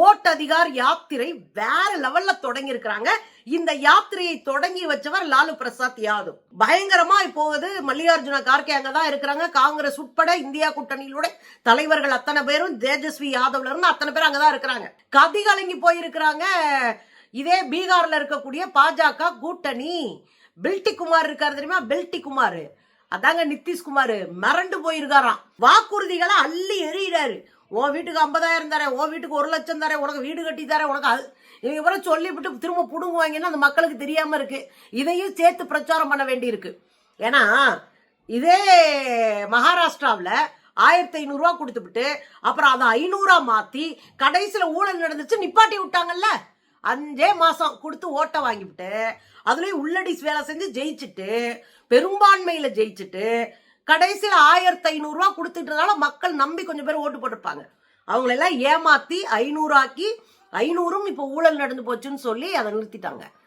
ஓட்டதிகார் யாத்திரை வேற லெவல்ல தொடங்கி இருக்கிறாங்க இந்த யாத்திரையை தொடங்கி வச்சவர் லாலு பிரசாத் யாதவ். பயங்கரமா இப்போது மல்லிகார்ஜுன கார்கே அங்கதான் இருக்கிறாங்க. காங்கிரஸ் உட்பட இந்தியா கூட்டணியிலுடைய தலைவர்கள் அத்தனை பேரும் தேஜஸ்வி யாதவ்ல இருந்து அத்தனை பேர் அங்கதான் இருக்கிறாங்க. கதி கலங்கி போயிருக்கிறாங்க. இதே பீகார்ல இருக்கக்கூடிய பாஜக கூட்டணி. பில்டி குமார் இருக்காரு தெரியுமா? பில்டி குமார். அதாங்க நிதிஷ்குமார். மிரண்டு போயிருக்காராம். வாக்குறுதிகளை அள்ளி எறிகிறாரு. உன் வீட்டுக்கு ஐம்பதாயிரம் தரேன் உன் வீட்டுக்கு ஒரு லட்சம் தரேன் உனக்கு வீடு கட்டி தரேன் உனக்கு அது இவங்க இவரை சொல்லிவிட்டு திரும்ப புடுங்குவாங்கன்னா அந்த மக்களுக்கு தெரியாமல் இருக்குது இதையும் சேர்த்து பிரச்சாரம் பண்ண வேண்டியிருக்கு. ஏன்னா இதே மகாராஷ்டிராவில் ஆயிரத்தி ஐநூறுரூவா கொடுத்துவிட்டு அப்புறம் அதை ஐநூறா மாற்றி கடைசியில் ஊழல் நடந்துச்சு நிப்பாட்டி விட்டாங்கல்ல? அஞ்சே மாதம் கொடுத்து ஓட்டை வாங்கிவிட்டு அதுலேயும் உள்ளடி வேலை செஞ்சு ஜெயிச்சுட்டு பெரும்பான்மையில் ஜெயிச்சுட்டு கடைசியில் ஆயிரத்தி ஐநூறுரூவா கொடுத்துட்டனால மக்கள் நம்பி கொஞ்சம் பேர் ஓட்டு போட்டிருப்பாங்க. அவங்களெல்லாம் ஐநூறு ஐநூறாக்கி ஐநூறும் இப்போ ஊழல் நடந்து போச்சுன்னு சொல்லி அதை நிறுத்திட்டாங்க.